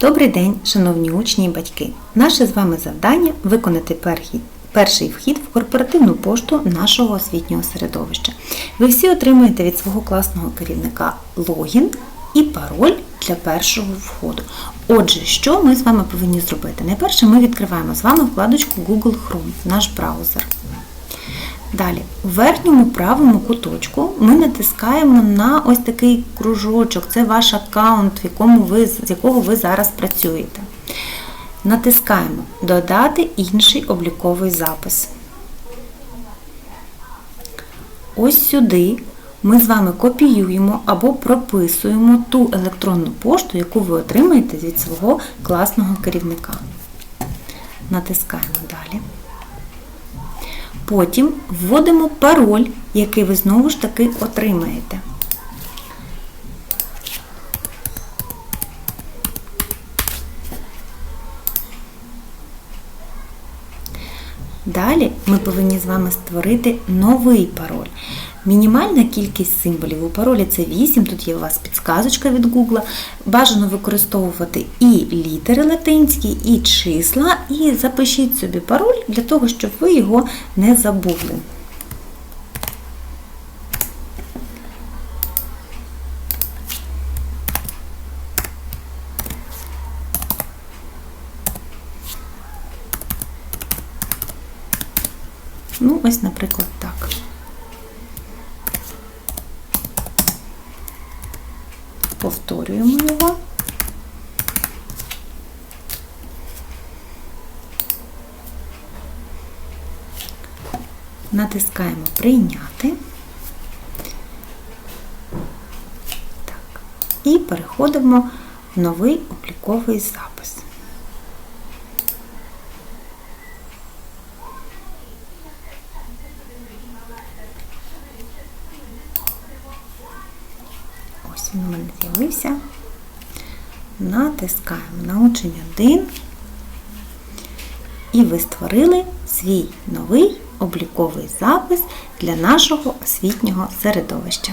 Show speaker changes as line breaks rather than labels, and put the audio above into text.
Добрий день, шановні учні і батьки! Наше з вами завдання виконати перший вхід в корпоративну пошту нашого освітнього середовища. Ви всі отримуєте від свого класного керівника логін і пароль для першого входу. Отже, що ми з вами повинні зробити? Найперше ми відкриваємо з вами вкладочку Google Chrome, наш браузер. Далі, у верхньому правому куточку ми натискаємо на ось такий кружочок. Це ваш аккаунт, в якому ви, з якого ви зараз працюєте. Натискаємо Додати інший обліковий запис. Ось сюди ми з вами копіюємо або прописуємо ту електронну пошту, яку ви отримаєте від свого класного керівника. Натискаємо далі. Потім вводимо пароль, який ви знову ж таки отримаєте. Далі ми повинні з вами створити новий пароль. Мінімальна кількість символів у паролі це 8, тут є у вас підсказочка від Google. Бажано використовувати і літери латинські, і числа, і запишіть собі пароль для того, щоб ви його не забули. Ну, ось, наприклад, так. Повторюємо його. Натискаємо Прийняти. Так. І переходимо в новий обліковий запис. Ось він у мене з'явився. Натискаємо на учень 1 і ви створили свій новий обліковий запис для нашого освітнього середовища.